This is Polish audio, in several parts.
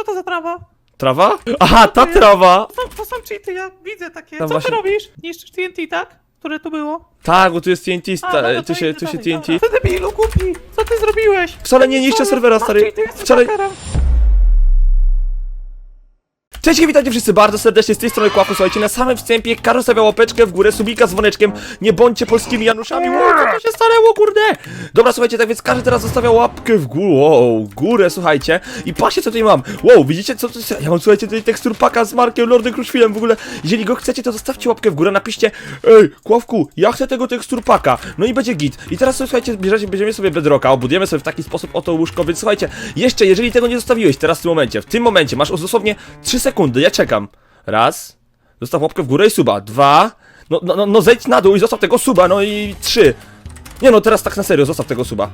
Co to za trawa? Trawa? Aha, ta trawa! To, to są cheaty, ja widzę takie. No Co właśnie- ty robisz? Niszczysz TNT, tak? Które tu było? Tak, bo tu jest TNT, sta- no to tu się, tu się dalej, TNT. dobra. Ty debilu, głupi! Co ty zrobiłeś? Wcale nie niszczę serwera, stary. jesteś Wcale... hakerem. Cześć, witajcie wszyscy bardzo serdecznie z tej strony Kłaku. Słuchajcie, na samym wstępie Karol stawia łapeczkę w górę, subika z dzwoneczkiem. Nie bądźcie polskimi Januszami. Wow, co to się stanęło, kurde? Dobra, słuchajcie, tak więc każdy teraz zostawia łapkę w górę, wow, górę, słuchajcie. I patrzcie, co tutaj mam. Wow, widzicie, co to jest? Ja mam, słuchajcie, tutaj tekstur paka z Markiem Lordem Kruszwilem w ogóle. Jeżeli go chcecie, to zostawcie łapkę w górę, napiszcie Ej, Kławku, ja chcę tego tekstur paka. No i będzie git. I teraz, słuchajcie, bierzecie, bierzemy sobie bedrocka, obudujemy sobie w taki sposób oto łóżko, więc słuchajcie, jeszcze, jeżeli tego nie zostawiłeś teraz w tym momencie, w tym momencie, masz dosłownie 3 sekundy, ja czekam. Raz, zostaw łapkę w górę i suba. Dwa, no, no, no, no zejdź na dół i zostaw tego suba, no i trzy. Nie no, teraz tak na serio, zostaw tego suba.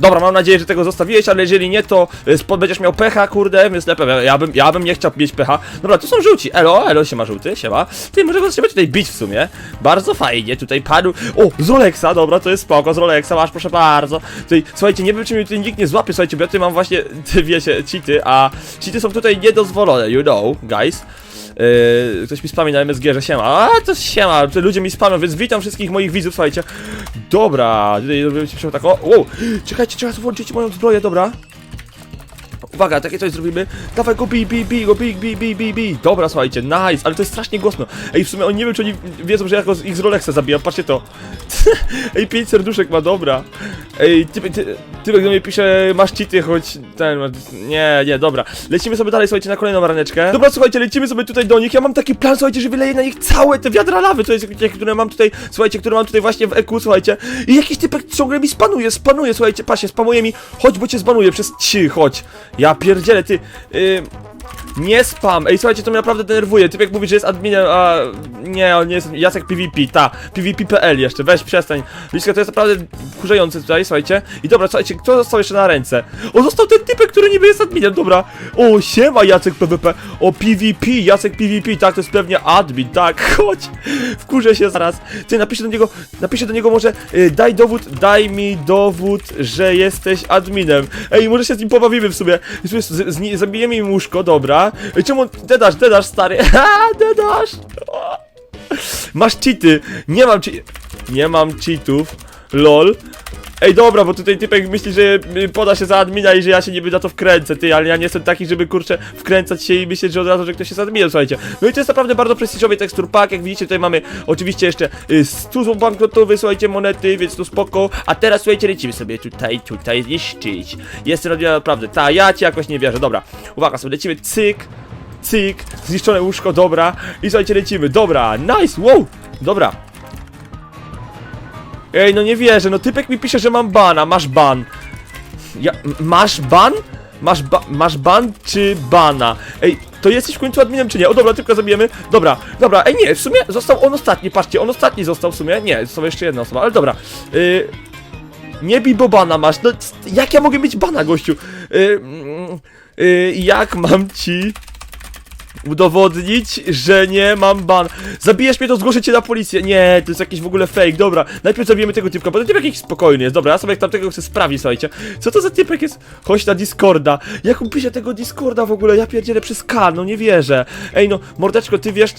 Dobra, mam nadzieję, że tego zostawiłeś, ale jeżeli nie, to y, spod będziesz miał pecha, kurde, więc lepiej, ja, bym, ja bym nie chciał mieć pecha. Dobra, tu są żółci, elo, elo, siema żółty, siema. Ty, może trzeba tutaj bić w sumie. Bardzo fajnie, tutaj padł, o, z Rolexa, dobra, to jest spoko, z Rolexa, masz, proszę bardzo. Tutaj, słuchajcie, nie wiem, czy mnie tutaj nikt nie złapie, słuchajcie, bo ja tutaj mam właśnie, ty wiecie, cheaty, a cheaty są tutaj niedozwolone, you know, guys. Yy, ktoś mi spami na MSG, że siema. A, to siema, ludzie mi spamią, więc witam wszystkich moich widzów, słuchajcie. Dobra, tutaj zrobimy ci tak, o, wow, czekajcie, trzeba włączyć moją zbroję, dobra. Uwaga, takie coś zrobimy. Dawaj go, bij, bij, bij go, bij, bij, bij, bij, bij. Dobra, słuchajcie, nice, ale to jest strasznie głośno. Ej, w sumie oni nie wiem, czy oni wiedzą, że ja go z ich z Rolexa zabijam, patrzcie to. Ej, pięć serduszek ma, dobra. Ej, ty, ty, ty do mnie pisze, masz cheaty, choć ten, nie, nie, dobra. Lecimy sobie dalej, słuchajcie, na kolejną raneczkę. Dobra, słuchajcie, lecimy sobie tutaj do nich. Ja mam taki plan, słuchajcie, że wyleję na nich całe te wiadra lawy, to jest, które mam tutaj, słuchajcie, które mam tutaj właśnie w EQ, słuchajcie. I jakiś typek ciągle mi spanuje, spanuje, słuchajcie, patrzcie, spamuje mi, chodź, bo cię zbanuję przez ci, chodź. Pierdzielę, ty, yy, nie spam! Ej, słuchajcie, to mnie naprawdę denerwuje. Typek mówi, że jest adminem, a nie, on nie jest Jacek PvP, ta, PvP.pl jeszcze, weź przestań. Liczka, to jest naprawdę wkurzające tutaj, słuchajcie. I dobra, słuchajcie, kto został jeszcze na ręce? O, został ten typek, który niby jest adminem, dobra. O, siema Jacek PvP. O, PvP, Jacek PvP, tak, to jest pewnie admin, tak, chodź. Wkurzę się zaraz. Ty, napiszę do niego, napiszę do niego może, y, daj dowód, daj mi dowód, że jesteś adminem. Ej, może się z nim pobawimy w sumie. Zabijemy im łóżko, dobra. Czemu, dedasz, dedasz, stary. Dedasz. Masz cheaty. Nie mam che Nie mam cheatów. Lol. Ej, dobra, bo tutaj typek myśli, że y, poda się za admina i że ja się niby na to wkręcę, ty, ale ja nie jestem taki, żeby kurczę wkręcać się i myśleć, że od razu, że ktoś jest adminem, słuchajcie. No i to jest naprawdę bardzo prestiżowy tekstur pack, jak widzicie, tutaj mamy oczywiście jeszcze y, 100 banknotowy, słuchajcie, monety, więc to spoko. A teraz, słuchajcie, lecimy sobie tutaj, tutaj niszczyć. Jest robiona naprawdę, ta, ja ci jakoś nie wierzę, dobra. Uwaga, sobie lecimy, cyk, cyk, zniszczone łóżko, dobra. I słuchajcie, lecimy, dobra, nice, wow, dobra. Ej, no nie wierzę, no typek mi pisze, że mam bana, masz ban. Ja, masz ban? Masz, ba masz ban czy bana? Ej, to jesteś w końcu adminem czy nie? O dobra, tylko zabijemy. Dobra, dobra, ej nie, w sumie został on ostatni, patrzcie, on ostatni został w sumie. Nie, została jeszcze jedna osoba, ale dobra. Yy, nie bij, bo bana masz. No, jak ja mogę mieć bana, gościu? Yy, jak mam ci udowodnić, że nie mam ban. Zabijesz mnie, to zgłoszę cię na policję. Nie, to jest jakiś w ogóle fake. Dobra, najpierw zabijemy tego typka, bo ten typek jakiś spokojny jest. Dobra, ja sobie tamtego chcę sprawdzić, słuchajcie. Co to za typek jest? Chodź na Discorda. Jak on tego Discorda w ogóle? Ja pierdzielę przez K, no nie wierzę. Ej, no, mordeczko, ty wiesz,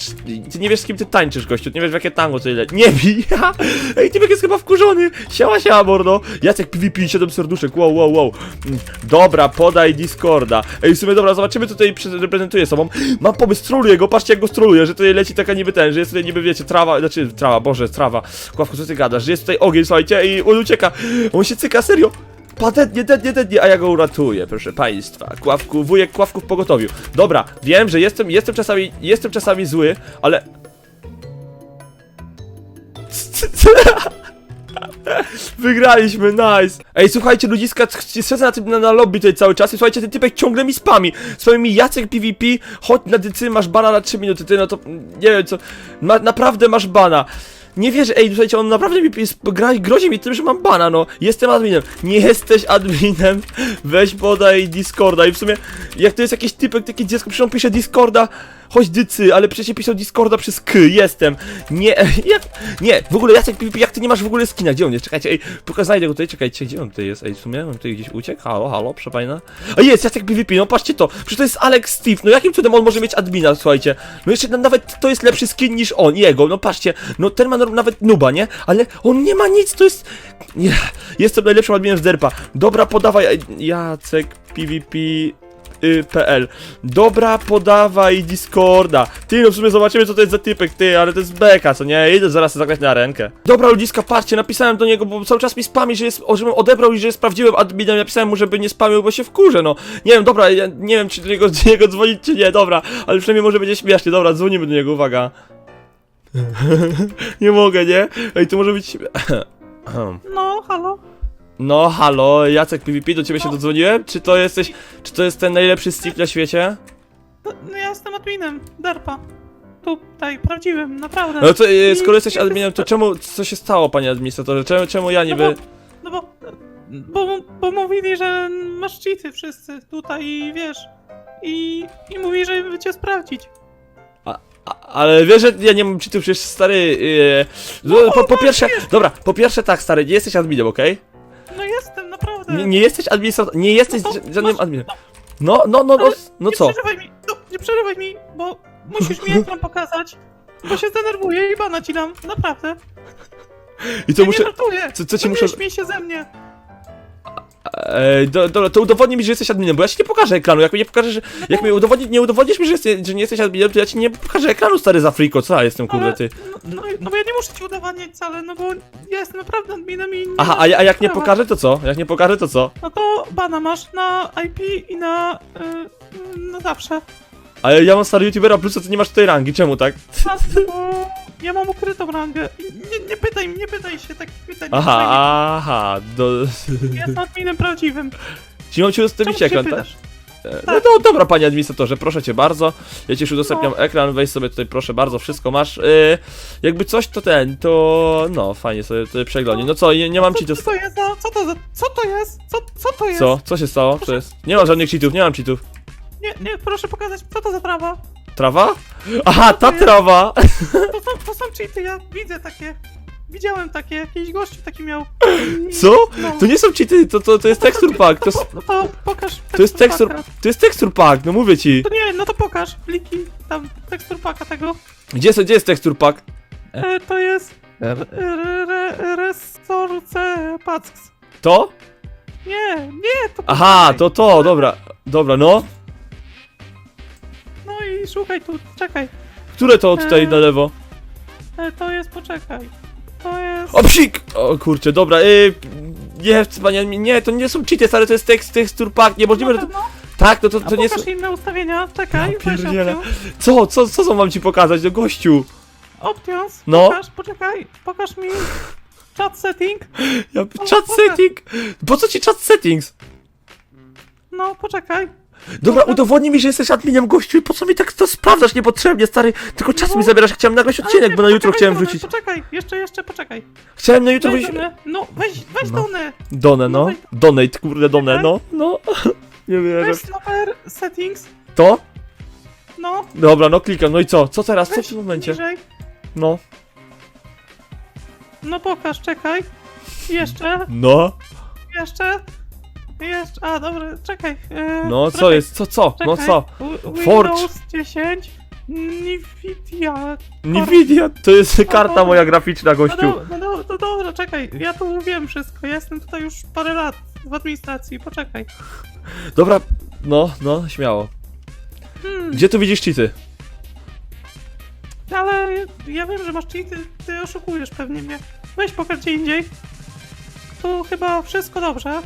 ty nie wiesz z kim ty tańczysz, gościu. Nie wiesz w jakie tango ty le... Nie bij! Ej, typek jest chyba wkurzony. Siema, siema, mordo. Jacek PvP, 7 serduszek, wow, wow, wow. Mm, Dobra, podaj Discorda. Ej, w sumie, dobra, zobaczymy, co tutaj reprezentuje sobą. Mam pomysł, troluję go, patrzcie jak go stroluję, że tutaj leci taka niby ten, że jest tutaj niby, wiecie, trawa, znaczy, trawa, boże, trawa. Kławku, co ty gadasz, że jest tutaj ogień, słuchajcie, i on ucieka. On się cyka, serio. Patentnie, dednie, dednie, a ja go uratuję, proszę państwa. Kławku, wujek Kławku w pogotowiu. Dobra, wiem, że jestem, jestem czasami, jestem czasami zły, ale... Wygraliśmy, nice! Ej, słuchajcie, ludziska, siedzę na tym na, na lobby tutaj cały czas i słuchajcie, ten typek ciągle mi spami. Spami mi Jacek PvP, chodź na dycy, masz bana na 3 minuty, ty no to, nie wiem co, ma, naprawdę masz bana. Nie wierzę, ej, słuchajcie, on naprawdę mi grozi mi tym, że mam bana, no. Jestem adminem. Nie jesteś adminem. Weź podaj Discorda i w sumie, jak to jest jakiś typek, takie dziecko, przecież on pisze Discorda, choć dycy, ale przecież pisał Discorda przez K, jestem. Nie, jak, nie, w ogóle Jacek PvP, jak ty nie masz w ogóle skina, gdzie on jest? Czekajcie, ej, pokaż, znajdę go tutaj, czekajcie, gdzie on tutaj jest? Ej, w sumie, on tutaj gdzieś uciekł, halo, halo, proszę pana. A jest, Jacek PvP, no patrzcie to, przecież to jest Alex Steve, no jakim cudem on może mieć admina, słuchajcie? No jeszcze na- nawet to jest lepszy skin niż on, jego, no patrzcie, no ten ma nawet nuba, nie? Ale on nie ma nic, to jest... Nie, jestem najlepszym adminem z derpa. Dobra, podawaj, Jacek PvP... y, PL. Dobra, podawaj Discorda. Ty, no w sumie zobaczymy co to jest za typek, ty, ale to jest beka, co nie? Idę zaraz zagrać na rękę. Dobra, ludziska, patrzcie, napisałem do niego, bo cały czas mi spami, że jest, żebym odebrał i że jest prawdziwym adminem. Napisałem mu, żeby nie spamił, bo się wkurzę, no. Nie wiem, dobra, ja nie wiem, czy do niego, do niego dzwonić, czy nie, dobra, ale przynajmniej może będzie śmiesznie, dobra, dzwonimy do niego, uwaga. nie mogę, nie? Ej, to może być... No, halo? No, halo, Jacek PvP, do ciebie się dodzwoniłem? Czy to jesteś, czy to jest ten najlepszy Steve na świecie? No, no ja jestem adminem, derpa. Tutaj, prawdziwym, naprawdę. No to e, skoro jesteś adminem, to czemu, co się stało, panie administratorze? Czemu, czemu ja No niby... bo, no bo, bo, bo mówili, że masz cheaty wszyscy tutaj i wiesz. I, i mówi, żeby cię sprawdzić. Ale wiesz, że ja nie mam cheatów, przecież stary... e, po, po pierwsze, dobra, po pierwsze tak, stary, nie jesteś adminem, okej? No jestem, naprawdę. Nie, nie jesteś administratorem, nie jesteś No to żadnym masz- adminem. No, no, no, no, Ale no nie co? przerywaj mi, no, nie przerywaj mi, bo musisz mi ekran pokazać. Bo się zdenerwuję i bana ci dam, naprawdę. I to ja muszę... nie żartuję. Co, co ci No muszę... Nie śmiej się ze mnie. Do, do, to udowodnij mi, że jesteś adminem, bo ja ci nie pokażę ekranu. Jak mi nie pokażesz, że, jak mi udowodni, nie udowodnisz mi, że, jesteś, że nie jesteś adminem, to ja ci nie pokażę ekranu, stary z Afriko. Co ja jestem, kurde, ty? No, no, no bo ja nie muszę ci udowadniać wcale, no bo ja jestem naprawdę adminem i nie Aha, a, ja- a jak nie pokażę, to co? Jak nie pokażę, to co? No to bana masz na IP i na... Yy, na zawsze. Ale ja mam stary youtubera plus, ty nie masz tej rangi, czemu tak? A, bo ja mam ukrytą rangę. Nie, nie pytaj, nie pytaj się takich pytań. Aha, aha, do... Ja Jestem adminem prawdziwym. Ci mam ci Czemu udostępnić się ekran, tak? pytasz? E, No to dobra, panie administratorze, proszę cię bardzo. Ja ci już udostępniam ekran, weź sobie tutaj, proszę bardzo, wszystko masz. Yy, jakby coś, to ten, to... No, fajnie sobie tutaj przeglądnij. No co, nie, nie mam Co, cheatów. co to jest. Co to za... Co to jest? Co, co to jest? Co? Co się stało? Co jest? Nie mam żadnych cheatów, nie mam cheatów. Nie, nie, proszę pokazać, co to za trawa? Trawa? Aha, ta trawa! To są, to są cheaty, ja widzę takie. Widziałem takie, jakiś gościu taki miał. Co? No. To nie są cheaty, to, to, to jest texture pack, to, No no to pokaż. to jest texture, packa. to jest texture pack, no mówię ci. To nie, no to pokaż pliki tam tekstur paka tego. Gdzie jest, gdzie jest texture pack? E, to jest re, re, Resorce Packs. To? Nie, nie, to Aha, to to, dobra, dobra, no. No i szukaj tu, czekaj. Które to tutaj Eee. na lewo? E, to jest, poczekaj. To jest... O psik! O kurczę, dobra, yy, nie, panie, nie, to nie są cheaty, stary, to jest tekst, texture pack, niemożliwe, że to... No, Tak, no to, a to nie są... pokaż inne ustawienia, czekaj, Ja weź pierdzielę. options. Co, co, co mam ci pokazać, no gościu? Options, No. pokaż, poczekaj, pokaż mi chat setting. Ja, chat pokaż. setting! Po co ci chat settings? No, poczekaj. Dobra, udowodnij mi, że jesteś adminem gościu i po co mi tak to sprawdzasz niepotrzebnie, stary? Tylko czas No. mi zabierasz, chciałem nagrać odcinek, bo na jutro chciałem wrzucić. Poczekaj, jeszcze, jeszcze, poczekaj. Chciałem na jutro Weź wrzucić... Donę, no, weź, weź No. Donę. Donę, no. Dawaj. Donate, kurde, donę, no. No. Nie wierzę. Weź snapper settings. To? No, Dobra, no klikam, no i co? Co teraz? Co weź w tym momencie? niżej. No. No pokaż, czekaj. Jeszcze, No. jeszcze. Jeszcze, a dobra, czekaj. e, No, co czekaj, jest? Co, co? No czekaj. co? Forge. Windows 10. Nvidia. Nvidia, to jest karta moja graficzna, No, gościu. do, no, do, no dobra, czekaj. Ja tu wiem wszystko. Ja jestem tutaj już parę lat w administracji. Poczekaj. Dobra, no, no, śmiało. Hmm, Gdzie tu widzisz cheaty? ale ja wiem, że masz cheaty. Ty oszukujesz pewnie mnie. Weź pokaż gdzie indziej. Tu chyba wszystko dobrze.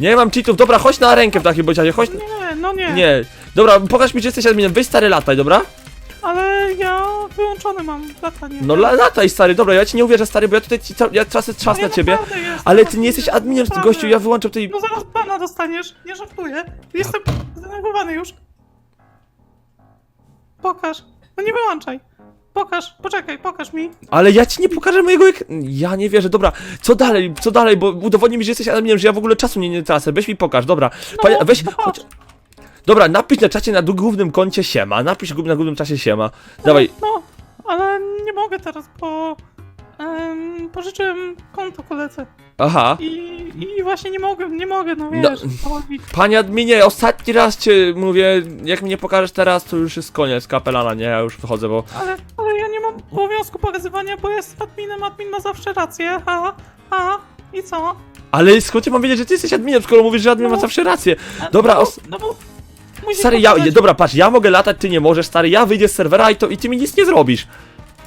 Nie mam cheatów, dobra, chodź na rękę w takim bądź razie, chodź... Nie, no nie. Nie. Dobra, pokaż mi, że jesteś adminem, weź stary lataj, dobra? Ale ja wyłączony mam latanie. No la, lataj stary, dobra, ja ci nie uwierzę stary, bo ja tutaj ci, ca- ja tracę czas na ciebie. Ale ty nie jesteś adminem, naprawdę. gościu, ja wyłączam tej... No zaraz pana dostaniesz, nie żartuję. Jestem zdenerwowany już. Pokaż. No nie wyłączaj. Pokaż, poczekaj, pokaż mi. Ale ja ci nie pokażę mojego ek... Ja nie wierzę, dobra, co dalej, co dalej, bo udowodnij mi, że jesteś adminem, że ja w ogóle czasu nie, nie tracę, weź mi pokaż, dobra. No, Panie, weź, chodź. Dobra, napisz na czacie na głównym koncie siema, napisz na głównym czacie siema. Dawaj, No, ale nie mogę teraz, bo em, pożyczyłem konto koledze. aha. I, I właśnie nie mogę, nie mogę, no No. wiesz, no. Panie adminie, ostatni raz cię mówię, jak mnie pokażesz teraz, to już jest koniec kapelana, nie, ja już wychodzę, bo... Ale, ale ja nie mam obowiązku pokazywania, bo jest adminem, admin ma zawsze rację, ha, ha, i co? Ale skąd ja mam wiedzieć, że ty jesteś adminem, skoro mówisz, że admin ma No. zawsze rację? A, Dobra, no, os- bo- no bo musisz Stary, ja, pokazać- dobra, patrz, ja mogę latać, ty nie możesz, stary, ja wyjdę z serwera i to, i ty mi nic nie zrobisz.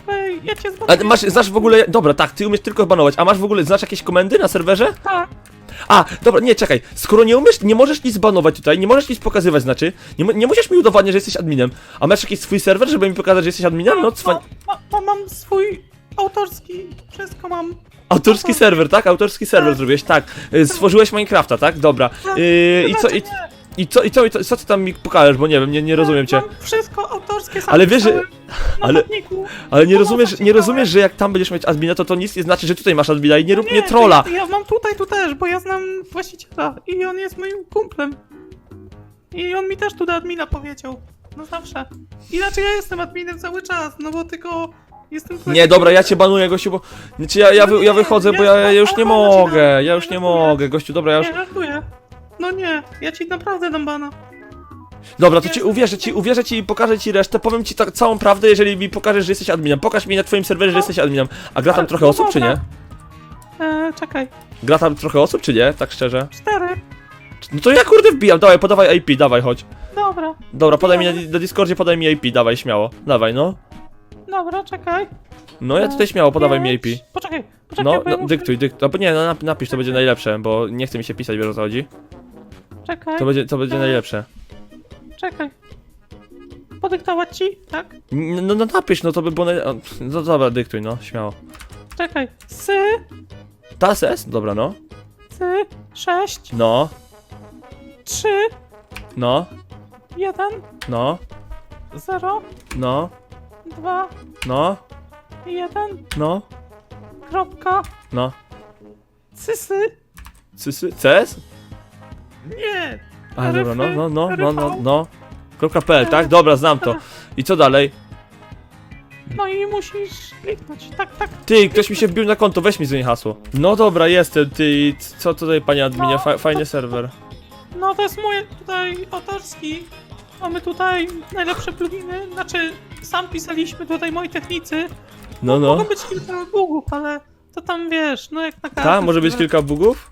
Ej, ja cię A masz, znasz w ogóle, dobra, tak, ty umiesz tylko banować, a masz w ogóle, znasz jakieś komendy na serwerze? Tak, A, dobra, nie, czekaj, skoro nie umiesz, nie możesz nic banować tutaj, nie możesz nic pokazywać, znaczy, nie, nie musisz mi udowadniać, że jesteś adminem, a masz jakiś swój serwer, żeby mi pokazać, że jesteś adminem? No, cwań... ma, ma, ma, mam swój autorski, wszystko mam. Autorski serwer, tak? Autorski serwer zrobiłeś, tak. Y, Stworzyłeś Minecrafta, tak? Dobra. Y, I co, i, i co, i co, i co, co ty tam mi pokażesz, bo nie wiem, nie, nie rozumiem cię. Mam wszystko autorskie sam Ale wiesz, że- pisałem na ale- chodniku. Ale nie No, rozumiesz, nie rozumiesz, że jak tam będziesz mieć admina, to to nic nie znaczy, że tutaj masz admina i nie rób mnie to trolla. Ja, ja mam tutaj, tu też, bo ja znam właściciela i on jest moim kumplem. I on mi też tu do admina powiedział. No zawsze. Inaczej ja jestem adminem cały czas, no bo tylko jestem... Nie, dobra, ja cię banuję, gościu, bo... Znaczy, ja, ja, wy, ja wychodzę, bo ja, ja już nie mogę, ja już nie mogę, gościu, dobra, ja już... Nie żartuję. No nie, ja ci naprawdę dam bana. Dobra, to ci uwierzę ci, uwierzę ci i pokażę ci resztę, powiem ci tak całą prawdę, jeżeli mi pokażesz, że jesteś adminem. Pokaż mi na twoim serwerze, że jesteś adminem. A gra tam trochę no osób, czy nie? dobra. E, czekaj, Gra tam trochę osób, czy nie? Tak szczerze. cztery. No to ja kurde wbijam, dawaj, podawaj IP, dawaj, chodź. Dobra, Dobra, podaj mi na, na Discordzie, podaj mi IP, dawaj, śmiało. Dawaj, no. dobra, czekaj. No ja tutaj śmiało, podawaj mi IP. Pięć. Poczekaj, poczekaj, No, bo ja no muszę- dyktuj, dyktuj. Albo nie, no nap- napisz, to będzie najlepsze, bo nie chce mi się pisać, wiesz o co chodzi. Czekaj, To będzie, to będzie najlepsze. czekaj. Podyktować ci? Tak? N- No, no napisz, no to by było naj... o, No dobra, dyktuj, no, śmiało. Czekaj. Sy, Tas jest? Dobra, no. sy, sześć, No, trzy, no, jeden, no, zero, no, dwa, no, jeden, no, kropka, no. cysy. Cysy? CS? Nie! A, dobra, no, no, no, no, no, no. Kropka .pl, tak? Dobra, znam to. I co dalej? No i musisz kliknąć. Tak, tak. Ty, ktoś mi się wbił na konto, weź mi zmień hasło. No dobra, jestem, ty, i co tutaj, panie adminie, No, Fa fajny serwer. No to jest mój tutaj autorski. Mamy tutaj najlepsze pluginy. Znaczy, sam pisaliśmy tutaj moi technicy. No, Mogą no. być kilka bugów, ale to tam wiesz, no jak na każdym Tak, może być kilka bugów?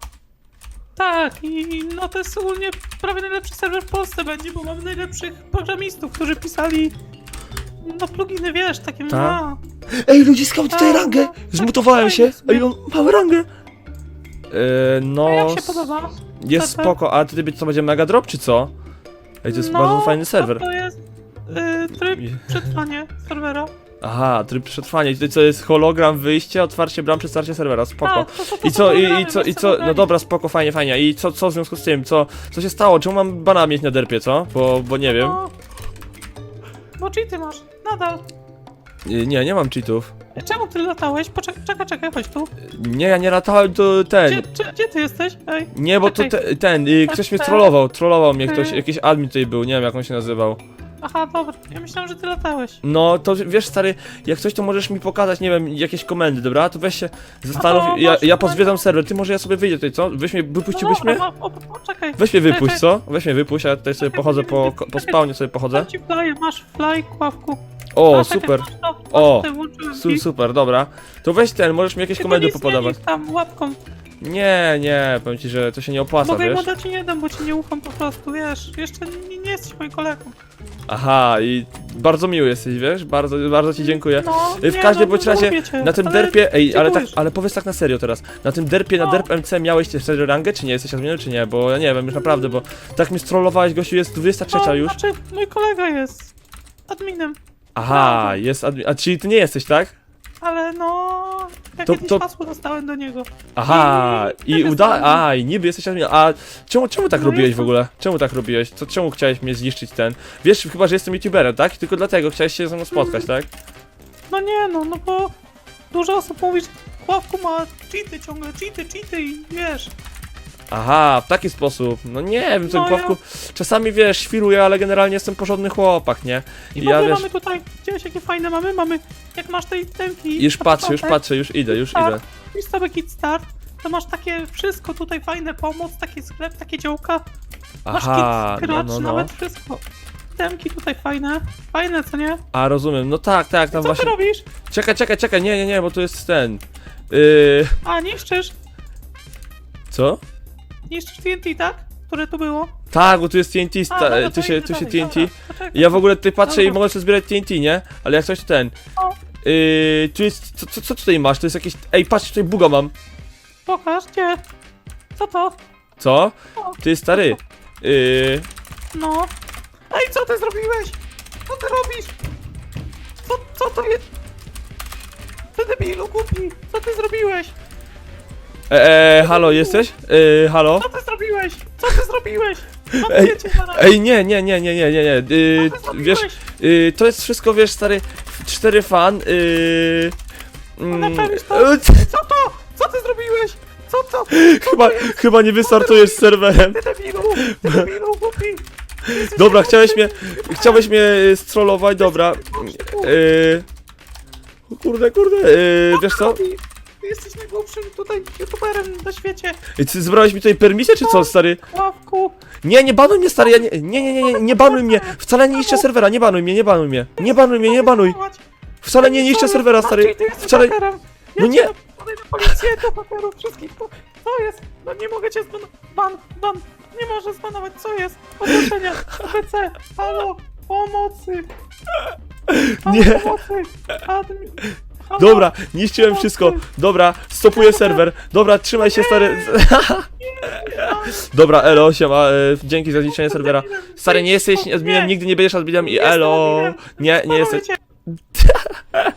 Tak, i no to jest ogólnie prawie najlepszy serwer w Polsce będzie, bo mamy najlepszych programistów, którzy pisali no pluginy, wiesz, takie Tak. no, Ej, ludziska, mam tutaj Tak, rangę! Zmutowałem tak, się! fajnie Ej, on ma rangę! Eee, no... A jak się podoba? Jest Super. spoko, a ty co, będzie mega drop, czy co? Ej, to jest no, bardzo fajny serwer. To, jest y, tryb przetrwanie serwera. Aha, tryb przetrwania. I co jest hologram, wyjście, otwarcie bram, przy starcie serwera, spoko. Tak, to, to, to, I co, i, i co, i co, no dobra, spoko, fajnie, fajnie. I co, co w związku z tym, co, co się stało? Czemu mam bana mieć na derpie, co? Bo, bo nie wiem. No, bo cheaty masz, nadal. Y, Nie, nie mam cheatów. Czemu ty latałeś? Poczekaj, czekaj, czekaj, chodź tu. Nie, ja nie latałem, to Gdzie, ten. gdzie, gdzie ty jesteś? Ej, Nie, bo to czekaj. te, ten, y, ktoś mnie Te- trollował, trollował mnie ktoś, Ty- jakiś admin tutaj był, nie wiem jak on się nazywał. aha, dobra, ja myślałem, że ty latałeś. No, to wiesz stary, jak coś to możesz mi pokazać, nie wiem, jakieś komendy, dobra? To weź się zastanów, No to ja, masz ja pozwiedzam serwer, ty może ja sobie wyjdę tutaj, co? Weź mnie, wypuściłbyś no, mnie? dobra, O, o, poczekaj. Weź mnie wypuść, Czekaj. co? Weź mnie wypuść, a ja tutaj sobie Czekaj, pochodzę po, po czekaj. spawnie sobie pochodzę. Dam ci flyer, masz fly, kławku. O, czekaj, super, masz O, włączyłem su, super, dobra. To weź ten, możesz mi jakieś Tylko komendy nie popodawać. tam łapką. Nie, nie, powiem ci, że to się nie opłaca, Mogę wiesz? oddać ci nie dam, bo ci nie ufam po prostu, wiesz. Jeszcze nie, nie jesteś moim kolegą. Aha, i bardzo miły jesteś, wiesz? Bardzo, bardzo ci dziękuję. No, Y, W nie, każdym no, bądź razie, cię, na tym ale derpie, ej, ale tak, ale powiedz tak na serio teraz. Na tym derpie, na No. derp MC miałeś serio rangę, czy nie? Jesteś adminem, czy nie? Bo ja nie wiem, już naprawdę, bo tak mnie strollowałeś, gościu, jest 23 no, już. Znaczy, mój kolega jest adminem, Aha, jest admin, a czyli ty nie jesteś, tak? ale no... Ja To- kiedyś to- hasło dostałem do niego. Aha, I- uda... jestem. A, i niby jesteś adminem, a czemu, czemu tak No robiłeś w jestem. ogóle? Czemu tak robiłeś? Co, czemu chciałeś mnie zniszczyć ten? Wiesz, chyba, że jestem youtuberem, tak? Tylko dlatego chciałeś się ze mną spotkać, tak? No nie no, no bo dużo osób mówi, że Kławku ma cheaty ciągle, cheaty, cheaty i wiesz. Aha, w taki sposób. No nie wiem, co No, Kławku. Czasami wiesz, świruję, ale generalnie jestem porządny chłopak, nie? I I ja wiesz. mamy tutaj, gdzieś jakie fajne mamy, mamy, jak masz tej temki. Już patrzę, już patrzę, już idę, już idę. I sobie Kit Start, to masz takie wszystko tutaj fajne, pomoc, taki sklep, takie działka. Masz Aha, Kit no, Scratch, no, no. nawet wszystko. Temki tutaj fajne, fajne co nie? A rozumiem, no tak, tak, tam Co właśnie. ty robisz? Czekaj, czekaj, czekaj, nie, nie, nie, bo tu jest ten. Yy. A, niszczysz, Co? Niszczysz TNT, tak? Które tu było? Tak, bo tu jest TNT, sta- A, dobra, tu to się, idę tu się dalej, TNT. dobra, poczekaj. Ja w ogóle tutaj patrzę i Dobra. mogę sobie zbierać TNT, nie? Ale jak coś to ten. O. Yy, tu jest. Co, co, co tutaj masz? To jest jakieś. Ej, patrz, tutaj buga mam. Pokaż, gdzie? Co to? Co? O, Ty stary. Yy. No. Ej, co ty zrobiłeś? Co ty robisz? Co, co to jest? Ty debilu głupi, co ty zrobiłeś? E, e, halo, jesteś? Yy, halo? Co ty zrobiłeś? Co ty zrobiłeś? Ej. Ej, nie, nie, nie, nie, nie, nie, nie. Yy, Co ty wiesz, yy, to jest wszystko, wiesz, stary. Cztery fan. Yy. mm, yy, Co to? Co ty zrobiłeś? Co to? Chyba, chyba nie wystartujesz z serwerem. Ty debilu, ty debilu głupi. Dobra, chciałeś mnie, chciałeś mnie strollować, dobra. Yy, kurde, kurde, yy, wiesz co? Jesteś najgłupszym tutaj youtuberem na świecie. Ej, Ty zebrałeś mi tutaj permisję, czy co, stary? Ławku. Nie, nie banuj mnie, stary, ja nie, nie, nie, nie, nie, nie banuj mnie. Wcale nie niszczę serwera, nie banuj mnie, nie banuj mnie. Nie banuj mnie, nie banuj. Wcale nie niszczę serwera, stary. Wcale... No nie. Podaj na policję do hakerów wszystkich. To- Co jest? No nie mogę cię zbanować. Ban, ban. Nie możesz zbanować. Co jest? Ogłoszenia. ABC. Halo. Pomocy. Halo, Nie. Pomocy. Admin. Dobra, niszczyłem wszystko. Dobra, stopuję serwer. Dobra, trzymaj się, stary. Dobra, elo, siema, e, dzięki za zniszczenie serwera. Stary, nie jesteś adminem, nigdy nie będziesz adminem i elo. Nie, nie jesteś.